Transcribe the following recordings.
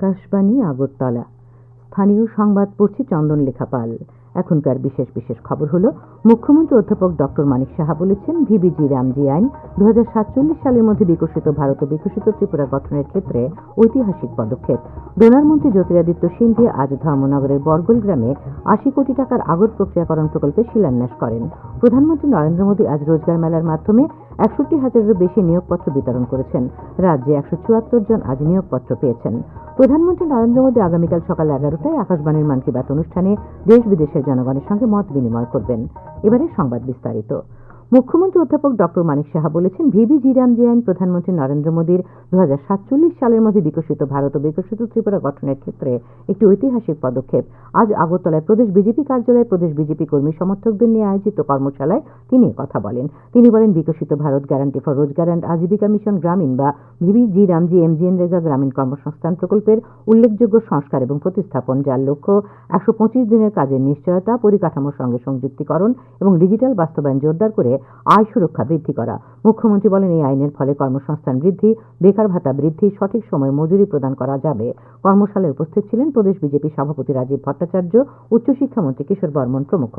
আকাশবাণী, আগরতলা। স্থানীয় সংবাদ পড়ছি চন্দন লেখাপাল। এখনকার বিশেষ বিশেষ খবর হল, মুখ্যমন্ত্রী অধ্যাপক ডক্টর মানিক সাহা বলেছেন ভিবিজি রামজি আইন দু সালের মধ্যে বিকশিত ভারত বিকশিত ত্রিপুরা গঠনের ক্ষেত্রে ঐতিহাসিক পদক্ষেপ। ডোনার মন্ত্রী জ্যোতিরাদিত্য সিন্ধিয়া আজ ধর্মনগরের বরগল গ্রামে আশি কোটি টাকার আগর প্রক্রিয়াকরণ প্রকল্পে শিলান্যাস করেন। প্রধানমন্ত্রী নরেন্দ্র মোদী আজ রোজগার মেলার মাধ্যমে একষট্টি হাজারেরও বেশি নিয়োগপত্র বিতরণ করেছেন। রাজ্যে একশো চুয়াত্তর জন আজ নিয়োগপত্র পেয়েছেন। প্রধানমন্ত্রী নরেন্দ্র মোদী আগামীকাল সকাল এগারোটায় আকাশবাণীর মন কি বাত অনুষ্ঠানে দেশ বিদেশের জনগণের সঙ্গে মত বিনিময় করবেন। এবারে সংবাদ বিস্তারিত। মুখ্যমন্ত্রী অধ্যাপক ডক্টর মানিক সাহা বলেছেন, ভিবি জিরামজি আইন প্রধানমন্ত্রী নরেন্দ্র মোদীর দু হাজার সাতচল্লিশ সালের মধ্যে বিকশিত ভারত ও বিকশিত ত্রিপুরা গঠনের ক্ষেত্রে একটি ঐতিহাসিক পদক্ষেপ। আজ আগরতলায় প্রদেশ বিজেপি কার্যালয়ে প্রদেশ বিজেপি কর্মী সমর্থকদের নিয়ে আয়োজিত কর্মশালায় তিনি কথা বলেন। তিনি বলেন, Viksit Bharat guarantee for Rozgar and Ajeevika mission Gramin বা VB G RAM G MGNREGA গ্রামীণ কর্মসংস্থান প্রকল্পের উল্লেখযোগ্য সংস্কার এবং প্রতিস্থাপন, যার লক্ষ্য একশো পঁচিশ দিনের কাজের নিশ্চয়তা, পরিকাঠামোর সঙ্গে সংযুক্তিকরণ এবং ডিজিটাল বাস্তবায়ন জোরদার করে আয় সুরক্ষা বৃদ্ধি করা। মুখ্যমন্ত্রী বলেন, এই আইনের ফলে কর্মসংস্থান বৃদ্ধি, বেকার ভাতা বৃদ্ধি, সঠিক সময়ে মজুরি প্রদান করা যাবে। কর্মশালায় উপস্থিত ছিলেন প্রদেশ বিজেপি সভাপতি রাজীব ভট্টাচার্য, উচ্চশিক্ষামন্ত্রী কিশোর বর্মন প্রমুখ।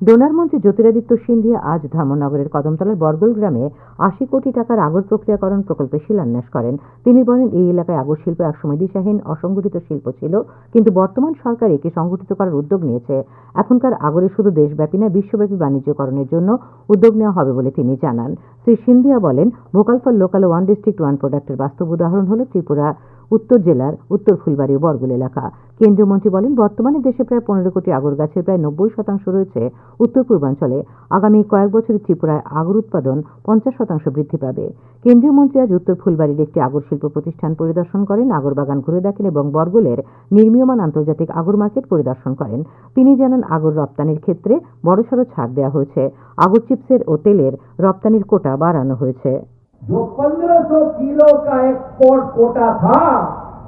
ডোনার মন্ত্রী জ্যোতিরাদিত্য সিন্ধিয়া আজ ধর্মনগরের কদমতলার বরগল গ্রামে আশি কোটি টাকার আগর প্রক্রিয়াকরণ প্রকল্পে শিলান্যাস করেন। তিনি বলেন, এই এলাকায় আগর শিল্প একসময় দিশাহীন, অসংগঠিত শিল্প ছিল, কিন্তু বর্তমান সরকার একে সংগঠিত করার উদ্যোগ নিয়েছে। এখনকার আগরে শুধু দেশব্যাপী না বিশ্বব্যাপী বাণিজ্যকরণের জন্য উদ্যোগ নেওয়া হবে বলে তিনি জানান। শ্রী সিন্ধিয়া বলেন, vocal for local one district one প্রোডাক্টের বাস্তব উদাহরণ হল ত্রিপুরা। উত্তর জেলার উত্তর ফুলবাড়ি বরগুল এলাকা। কেন্দ্রীয় মন্ত্রী বলেন, বর্তমানে দেশে প্রায় পনেরো কোটি আগর গাছের প্রায় নব্বই শতাংশ রয়েছে উত্তর পূর্বাঞ্চলে। আগামী কয়েক বছরে ত্রিপুরায় আগর উৎপাদন পঞ্চাশ শতাংশ বৃদ্ধি পাবে। কেন্দ্রীয় মন্ত্রী আজ উত্তর ফুলবাড়ির একটি আগর শিল্প প্রতিষ্ঠান পরিদর্শন করেন, আগর বাগান ঘুরে দেখেন এবং বরগুলের নির্মীয়মান আন্তর্জাতিক আগর মার্কেট পরিদর্শন করেন। তিনি জানান, আগর রপ্তানির ক্ষেত্রে বড়সড় ছাড় দেওয়া হয়েছে। আগর চিপসের ও তেলের রপ্তানির কোটা বাড়ানো হয়েছে। जो 1500 किलो का एक्सपोर्ट कोटा था,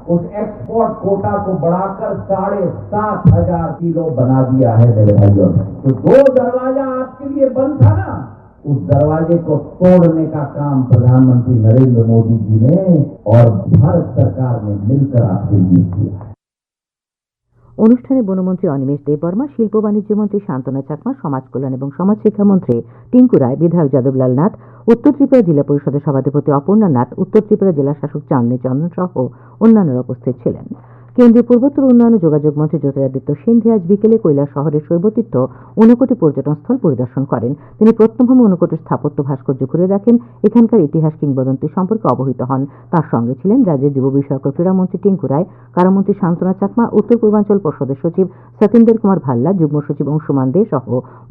उस एक्सपोर्ट कोटा को बढ़ाकर साढ़े सात हज़ार किलो बना दिया है मेरे भाइयों ने। तो दो दरवाज़ा आपके लिए बंद था ना, उस दरवाजे को तोड़ने का काम प्रधानमंत्री नरेंद्र मोदी जी ने और भारत सरकार ने मिलकर आपके लिए किया অনুষ্ঠানে বনমন্ত্রী অনিমেষ দেববর্মা, শিল্প বাণিজ্য মন্ত্রী শান্তনা চাকমা, সমাজ কল্যাণ এবং সমাজ শিক্ষামন্ত্রী টিঙ্কু রায়, বিধায়ক যাদবলাল নাথ, উত্তর ত্রিপুরা জেলা পরিষদের সভাধিপতি অপর্ণা নাথ, উত্তর ত্রিপুরা জেলা শাসক চাঁদনী চন্দন সহ অন্যান্যরা উপস্থিত ছিলেন। কেন্দ্রীয় পূর্বোত্তর উন্নয়ন যোগাযোগ মন্ত্রী জ্যোতিরাদিত্য সিন্ধি আজ বিকেলে কৈলাস শহরের শৈবতীর্থ ঊনকোটি পর্যটন স্থল পরিদর্শন করেন। তিনি প্রত্নভূমি ঊনকোটির স্থাপত্য ভাস্কর্য ঘুরে দেখেন, এখানকার ইতিহাস কিংবদন্তি সম্পর্কে অবহিত হন। তার সঙ্গে ছিলেন রাজ্যের যুব বিষয়ক ক্রীড়ামন্ত্রী টিঙ্কু রায়, কারামন্ত্রী শান্তনা চাকমা, উত্তর পূর্বাঞ্চল পর্ষদের সচিব সতীন্দ্র কুমার ভাল্লা, যুগ্ম সচিব অংশুমান দে সহ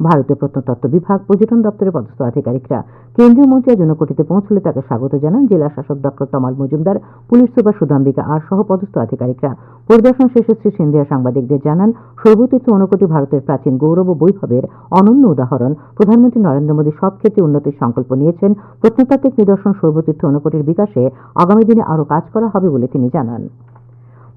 ভারতীয় প্রত্নতত্ত্ব বিভাগ, পর্যটন দপ্তরের পদস্থ আধিকারিকরা। কেন্দ্রীয় মন্ত্রী আজ ঊনকোটিতে পৌঁছলে তাকে স্বাগত জানান জেলা শাসক doctor Tamal Majumdar, police super Sudambika R সহ পদস্থ আধিকারিকরা। পরিদর্শন শেষে শ্রী সিন্ধিয়া সাংবাদিকদের জানান, সর্বতীর্থ ঊনকোটি ভারতের প্রাচীন গৌরব ও বৈভবের অনন্য উদাহরণ। প্রধানমন্ত্রী নরেন্দ্র মোদী সব ক্ষেত্রে উন্নতির সংকল্প নিয়েছেন। প্রত্নতাত্ত্বিক নিদর্শন সর্বতীর্থ ঊনকোটির বিকাশে আগামী দিনে আরও কাজ করা হবে বলে তিনি জানান।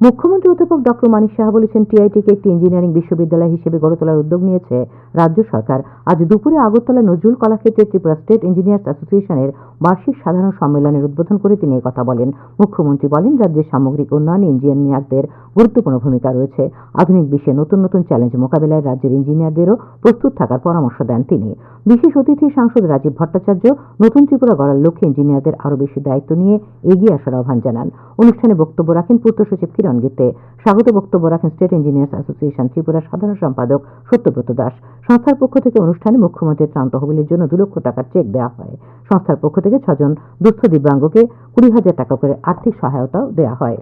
মুখ্যমন্ত্রী অধ্যাপক ডক্টর মানিক সাহা বলেছেন, টিআইটিকে একটি ইঞ্জিনিয়ারিং বিশ্ববিদ্যালয় হিসেবে গড়ে তোলার উদ্যোগ নিয়েছে রাজ্য সরকার। আজ দুপুরে আগরতলা নজরুল কলাক্ষেত্রে ত্রিপুরা স্টেট ইঞ্জিনিয়ার্স অ্যাসোসিয়েশনের বার্ষিক সাধারণ সম্মেলনের উদ্বোধন করে তিনি কথা বলেন। মুখ্যমন্ত্রী বলেন, রাজ্যের সামগ্রিক উন্নয়নে ইঞ্জিনিয়ারদের গুরুত্বপূর্ণ ভূমিকা রয়েছে। আধুনিক বিশ্বে নতুন নতুন চ্যালেঞ্জ মোকাবিলায় রাজ্যের ইঞ্জিনিয়ারদেরও প্রস্তুত থাকার পরামর্শ দেন তিনি। বিশেষ অতিথি সাংসদ রাজীব ভট্টাচার্য নতুন ত্রিপুরা গড়ার লক্ষ্যে ইঞ্জিনিয়ারদের আরও বেশি দায়িত্ব নিয়ে এগিয়ে আসার আহ্বান জানান। অনুষ্ঠানে বক্তব্য রাখেন পূর্ত সচিব কিরণ গীতে। স্বাগত বক্তব্য রাখেন স্টেট ইঞ্জিনিয়ার্স অ্যাসোসিয়েশন ত্রিপুরার সাধারণ সম্পাদক সত্যব্রত দাস। সংস্থার পক্ষ থেকে অনুষ্ঠানে মুখ্যমন্ত্রীর ত্রাণ তহবিলের জন্য দু লক্ষ টাকার চেক দেওয়া হয়। সংস্থার পক্ষ থেকে ছজন দুস্থ দিব্যাঙ্গকে কুড়ি হাজার টাকা করে আর্থিক সহায়তাও দেওয়া হয়।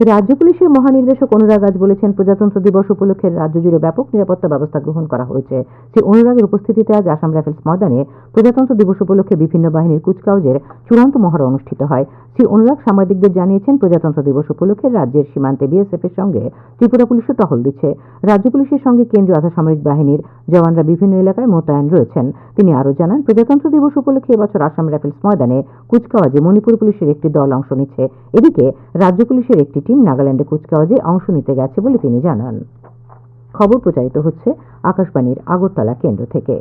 রাজ্য পুলিশের মহানির্দেশক অনুরাগ আজ বলেছেন, প্রজাতন্ত্র দিবস উপলক্ষে রাজ্য জুড়ে ব্যাপক নিরাপত্তা ব্যবস্থা গ্রহণ করা হয়েছে। শ্রী অনুরাগের উপস্থিতিতে আজ আসাম রাইফেলস ময়দানে প্রজাতন্ত্র দিবস উপলক্ষে বিভিন্ন বাহিনীর কুচকাওয়াজের চূড়ান্ত মহড়া অনুষ্ঠিত হয়। শ্রী অনুরাগ সাংবাদিকদের জানিয়েছেন, প্রজাতন্ত্র দিবস উপলক্ষে রাজ্যের সীমান্তে বিএসএফ এর সঙ্গে ত্রিপুরা পুলিশও টহল দিচ্ছে। রাজ্য পুলিশের সঙ্গে কেন্দ্রীয় আধাসামরিক বাহিনীর জওয়ানরা বিভিন্ন এলাকায় মোতায়েন রয়েছেন। তিনি আরও জানান, প্রজাতন্ত্র দিবস উপলক্ষে এবছর আসাম রাইফেলস ময়দানে কুচকাওয়াজে মণিপুর পুলিশের একটি দল অংশ নিচ্ছে। এদিকে রাজ্য পুলিশের একটি টিম নাগাল্যান্ডে কুচকাওয়াজে অংশ নিতে গেছে বলে তিনি জানান। খবর প্রচারিত হচ্ছে আকাশবাণীর আগরতলা কেন্দ্র থেকে।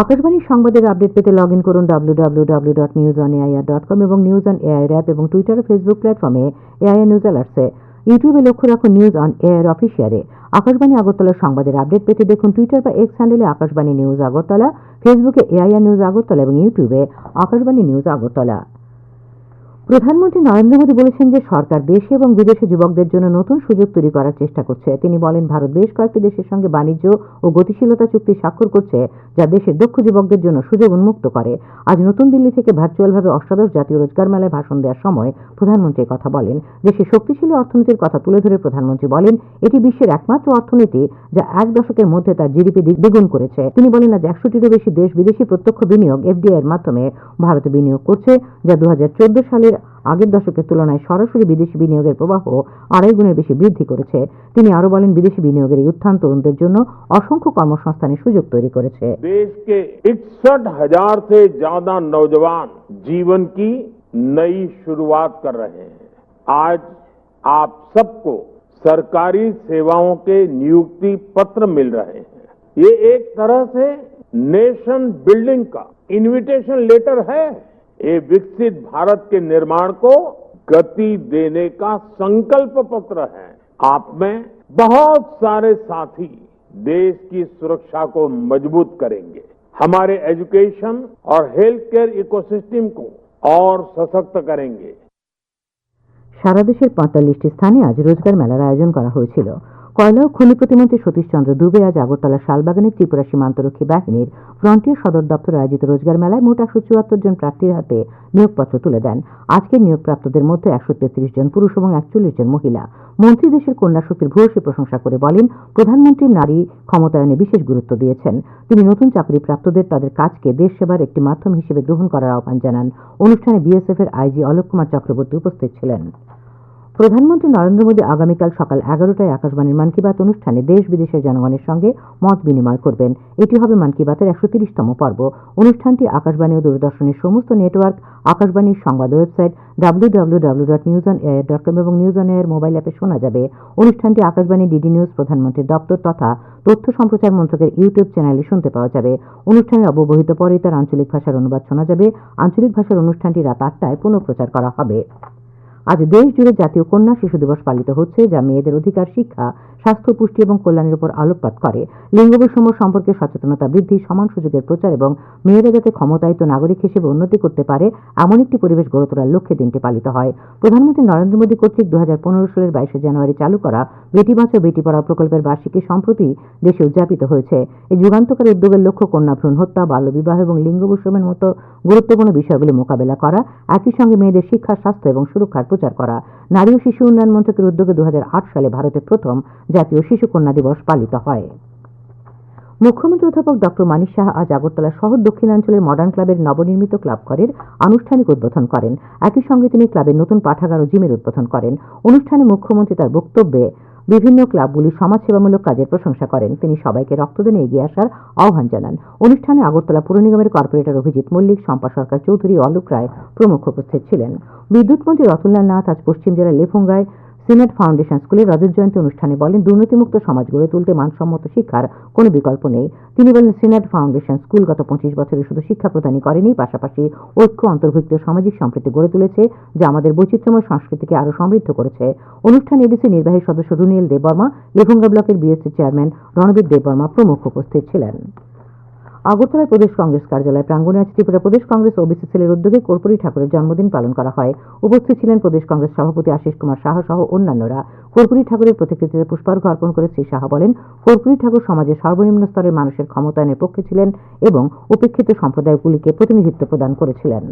আকাশবাণীর সংবাদের আপডেট পেতে লগ ইন করুন W W W dot news on AIR dot com এবং নিউজ অন এআইআর অ্যাপ এবং টুইটার ও ফেসবুক প্ল্যাটফর্মে এআইআর নিউজ অ্যালার্টসে ইউটিউবে লক্ষ্য রাখুন নিউজ অন এআইআর অফিসিয়ারে আকাশবাণী আগরতলার সংবাদের আপডেট পেতে দেখুন টুইটার বা এক্স হ্যান্ডেলে আকাশবাণী নিউজ আগরতলা ফেসবুকে এআইআর নিউজ আগরতলা এবং ইউটিউবে আকাশবাণী নিউজ আগরতলা। প্রধানমন্ত্রী নরেন্দ্র মোদী বলেছেন যে সরকার দেশে এবং বিদেশে যুবকদের জন্য নতুন সুযোগ তৈরি করার চেষ্টা করছে। তিনি বলেন, ভারত বেশ কয়েকটি দেশের সঙ্গে বাণিজ্য ও গতিশীলতা চুক্তি স্বাক্ষর করছে, যা দেশের দক্ষ যুবকদের জন্য সুযোগ উন্মুক্ত করে। আজ নতুন দিল্লি থেকে ভার্চুয়ালভাবে অষ্টাদশ জাতীয় রোজগার মেলায় ভাষণ দেওয়ার সময় প্রধানমন্ত্রী কথা বলেন। দেশের শক্তিশালী অর্থনীতির কথা তুলে ধরে প্রধানমন্ত্রী বলেন, এটি বিশ্বের একমাত্র অর্থনীতি যা এক দশকের মধ্যে তার জিডিপি দ্বিগুণ করেছে। তিনি বলেন, আজ একশোটিরও বেশি দেশ বিদেশি প্রত্যক্ষ বিনিয়োগ এফডিআই এর মাধ্যমে ভারতে বিনিয়োগ করছে, যা দু হাজার চোদ্দ সালের আগের দশকের তুলনায় সরাসরি বিদেশি বিনিয়োগের প্রবাহ আড়াই গুণের বেশি বৃদ্ধি করেছে তিনি আরও বলেন বিদেশি বিনিয়োগের এই উত্থান তরুণদের জন্য অসংখ্য কর্মসংস্থানের সুযোগ তৈরি করেছে देश के इकसठ हजार से ज्यादा नौजवान जीवन की नई शुरुआत कर रहे हैं आज आप सबको सरकारी सेवाओं के नियुक्ति पत्र मिल रहे हैं ये एक तरह से नेशन बिल्डिंग का इनविटेशन लेटर है ये विकसित भारत के निर्माण को गति देने का संकल्प पत्र है आप में बहुत सारे साथी देश की सुरक्षा को मजबूत करेंगे हमारे एजुकेशन और हेल्थ केयर इकोसिस्टम को और सशक्त करेंगे সারা দেশের পঁয়তাল্লিশটি স্থানে আজ রোজগার মেলার আয়োজন করা হয়েছিল কয়লা ও খনি প্রতিমন্ত্রী সতীশ চন্দ্র দুবে আজ আগরতলা শালবাগানে ত্রিপুরা সীমান্তরক্ষী বাহিনীর ফ্রন্টিয়ার সদর দপ্তরে আয়োজিত রোজগার মেলায় মোট একশো চুয়াত্তর জন প্রার্থীর হাতে নিয়োগপত্র তুলে দেন। আজকের নিয়োগপ্রাপ্তদের মধ্যে একশো তেত্রিশ জন পুরুষ এবং একচল্লিশ জন মহিলা। মন্ত্রী দেশের কন্যা শক্তির ভূয়সী প্রশংসা করে বলেন, প্রধানমন্ত্রী নারী ক্ষমতায়নে বিশেষ গুরুত্ব দিয়েছেন। তিনি নতুন চাকরি প্রাপ্তদের তাদের কাজকে দেশ সেবার একটি মাধ্যম হিসেবে গ্রহণ করার আহ্বান জানান। অনুষ্ঠানে বিএসএফ এর আইজি অলোক কুমার চক্রবর্তী উপস্থিত ছিলেন। প্রধানমন্ত্রী নরেন্দ্র মোদী আগামীকাল সকাল এগারোটায় আকাশবাণীর মন কি বাত অনুষ্ঠানে দেশ, বিদেশের জনগণের সঙ্গে মত বিনিময় করবেন। এটি হবে মন কি বাতের একশো তিরিশতম পর্ব। অনুষ্ঠানটি আকাশবাণী ও দূরদর্শনের সমস্ত নেটওয়ার্ক, আকাশবাণীর সংবাদ website W W W dot news on air dot com এবং নিউজ অন এয়ার মোবাইল অ্যাপে শোনা যাবে। অনুষ্ঠানটি আকাশবাণী ডিডি নিউজ প্রধানমন্ত্রীর দপ্তর তথা তথ্য সম্প্রচার মন্ত্রকের ইউটিউব চ্যানেলে শুনতে পাওয়া যাবে। অনুষ্ঠানের অব্যবহিত পরে তার আঞ্চলিক ভাষার অনুবাদ শোনা যাবে। আঞ্চলিক ভাষার অনুষ্ঠানটি রাত আটটায় পুনঃপ্রচার করা হবে। আজ দেশ জুড়ে জাতীয় কন্যা শিশু দিবস পালিত হচ্ছে যা মেয়েদের অধিকার শিক্ষা স্বাস্থ্য, পুষ্টি এবং কল্যাণের উপর আলোকপাত করে। লিঙ্গ বৈষম্য সম্পর্কে সচেতনতা বৃদ্ধি, সমান সুযোগের প্রচার এবং মেয়েরা যাতে ক্ষমতায়িত নাগরিক হিসেবে উন্নতি করতে পারে, এমন একটি পরিবেশ গড়ে তোলার লক্ষ্যে দিনটি পালিত হয়। প্রধানমন্ত্রী নরেন্দ্র মোদী কর্তৃক দু হাজার পনেরো সালের বাইশে জানুয়ারি চালু করা বেটি বাঁচাও, বেটি পড়াও প্রকল্পের বার্ষিকী সম্প্রতি দেশে উদযাপিত হয়েছে। এই যুগান্তকারী উদ্যোগের লক্ষ্য কন্যা, ভ্রূণ হত্যা, বাল্যবিবাহ এবং লিঙ্গ বৈষম্যের মতো গুরুত্বপূর্ণ বিষয়গুলি মোকাবেলা করা, একই সঙ্গে মেয়েদের শিক্ষা, স্বাস্থ্য এবং সুরক্ষার প্রচার করা। নারী ও শিশু উন্নয়ন মন্ত্রকের উদ্যোগে দু হাজার আট সালে ভারতে প্রথম জাতীয় শিশু কন্যা দিবস পালিত হয়। মুখ্যমন্ত্রী অধ্যাপক ডক্টর মানিক সাহা আজ আগরতলা শহর দক্ষিণাঞ্চলের মডার্ন ক্লাবের নবনির্মিত ক্লাব ঘরের আনুষ্ঠানিক উদ্বোধন করেন। একই সঙ্গে তিনি ক্লাবের নতুন পাঠাগার ও জিমের উদ্বোধন করেন। অনুষ্ঠানে মুখ্যমন্ত্রী তার বক্তব্যে বিভিন্ন ক্লাবগুলির সমাজসেবামূলক কাজের প্রশংসা করেন। তিনি সবাইকে রক্তদানে এগিয়ে আসার আহ্বান জানান। অনুষ্ঠানে আগরতলা পুর নিগমের কর্পোরেটর অভিজিৎ মল্লিক, শম্পা সরকার চৌধুরী অলোক রায় প্রমুখ উপস্থিত ছিলেন। বিদ্যুৎ মন্ত্রী রতনলাল নাথ আজ পশ্চিম জেলার লেফুঙ্গায় সিনেট ফাউন্ডেশন স্কুলের রজত জয়ন্তী অনুষ্ঠানে বলেন, দুর্নীতিমুক্ত সমাজ গড়ে তুলতে মানসম্মত শিক্ষার কোনো বিকল্প নেই। তিনি বলেন, সিনেট ফাউন্ডেশন স্কুল গত পঁচিশ বছরে শুধু শিক্ষা প্রদানই করেনি, পাশাপাশি ঐক্য, অন্তর্ভুক্ত সামাজিক সম্প্রীতি গড়ে তুলেছে, যা আমাদের বৈচিত্র্যময় সংস্কৃতিকে আরও সমৃদ্ধ করেছে। অনুষ্ঠানে এডিসি নির্বাহী সদস্য রুনিয়েল দেববর্মা লেভুঙ্গা ব্লকের বিএসসি চেয়ারম্যান রণবীর দেববর্মা প্রমুখ উপস্থিত ছিলেন। আগরতলার প্রদেশ কংগ্রেস কার্যালয় প্রাঙ্গণে আজ ত্রিপুরা প্রদেশ কংগ্রেস ওবিসি সেলের উদ্যোগে কর্পূরী ঠাকুরের জন্মদিন পালন করা হয়। উপস্থিত ছিলেন প্রদেশ কংগ্রেস সভাপতি আশিস কুমার শাহ সহ অন্যান্যরা। কর্পূরী ঠাকুরের প্রতিকৃতিতে পুষ্পার্ঘ অর্পণ করে শ্রী সাহা বলেন, কর্পূরী ঠাকুর সমাজের সর্বনিম্ন স্তরের মানুষের ক্ষমতায়নের পক্ষে ছিলেন এবং উপেক্ষিত সম্প্রদায়গুলিকে প্রতিনিধিত্ব প্রদান করেছিলেন।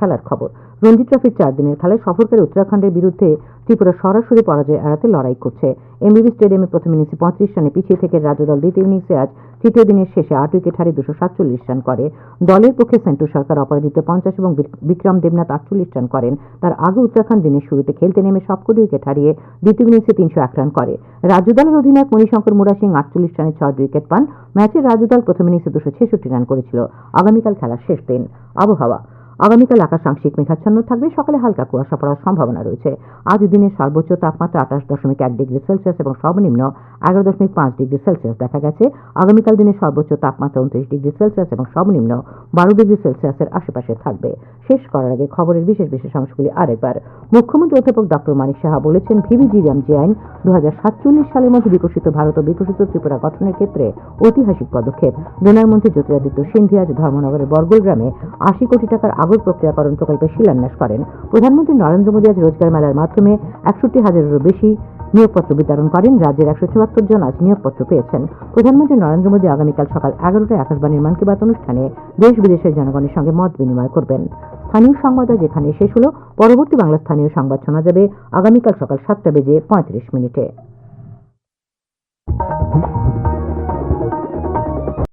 খেলার খবর। রঞ্জি ট্রফির চার দিনের খেলায় সফরকারী উত্তরাখণ্ডের বিরুদ্ধে ত্রিপুরা সরাসরি পরাজয় এড়াতে লড়াই করছে। এমবিবি স্টেডিয়ামে প্রথম ইনিংসে পঁয়ত্রিশ রানে পিছিয়ে থেকে রাজ্যদল দ্বিতীয় ইনিংসে আজ তৃতীয় দিনের শেষে আট উইকেট হারিয়ে দুশো সাতচল্লিশ রান করে। দলের পক্ষে সেন্টু সরকার, অপরাজিত পঞ্চাশ এবং বিক্রম দেবনাথ আটচল্লিশ রান করেন। তার আগে উত্তরাখণ্ড দিনের শুরুতে খেলতে নেমে সবকটি উইকেট হারিয়ে দ্বিতীয় ইনিংসে তিনশো এক রান করে। রাজ্য দলের অধিনায়ক মণিশঙ্কর মুরা সিং আটচল্লিশ রানে ছয় উইকেট পান। ম্যাচে রাজ্য দল প্রথম ইনিংসে দুশো ছেষট্টি রান করেছিল। আগামীকাল খেলার শেষ দিন। আবহাওয়া আগামীকাল আকাশ আংশিক মেঘাচ্ছন্ন থাকবে, সকালে হালকা কুয়াশা পড়ার সম্ভাবনা রয়েছে। আজ দিনের সর্বোচ্চ তাপমাত্রা আঠাশ দশমিক এক ডিগ্রি সেলসিয়াস এবং সর্বনিম্ন এগারো দশমিক পাঁচ ডিগ্রি সেলসিয়াস দেখা গেছে। আগামীকাল দিনের সর্বোচ্চ তাপমাত্রা উনত্রিশ ডিগ্রি সেলসিয়াস এবং সর্বনিম্ন বারো ডিগ্রি সেলসিয়াসের আশেপাশে থাকবে। শেষ করার আগে খবরের বিশেষ বিশেষ অংশগুলি আরেকবার। মুখ্যমন্ত্রী অধ্যাপক ডক্টর মানিক সাহা বলেছেন, ভিভিজি রামজি আইন দু হাজার সাতচল্লিশ সালের মধ্যে বিকশিত ভারত ও বিকশিত ত্রিপুরা গঠনের ক্ষেত্রে ঐতিহাসিক পদক্ষেপ। ডোনার মন্ত্রী জ্যোতিরাদিত্য সিন্ধিয়া আজ ধর্মনগরের বরগুল গ্রামে আশি কোটি টাকার আগর প্রক্রিয়াকরণ প্রকল্পের শিলান্যাস করেন। প্রধানমন্ত্রী নরেন্দ্র মোদী আজ রোজগার মেলার মাধ্যমে একষট্টি হাজারেরও বেশি নিয়োগপত্র বিতরণ করেন। রাজ্যের একশো চুয়াত্তর জন আজ নিয়োগপত্র পেয়েছেন। প্রধানমন্ত্রী নরেন্দ্র মোদী আগামীকাল সকাল এগারোটায় আকাশবাণীর মন কি বাত অনুষ্ঠানে দেশ বিদেশের জনগণের সঙ্গে মত বিনিময় করবেন। স্থানীয় সংবাদ আজ এখানে শেষ হল। পরবর্তী বাংলা স্থানীয় সংবাদ শোনা যাবে আগামীকাল সকাল সাতটা বেজে পঁয়ত্রিশ মিনিটে।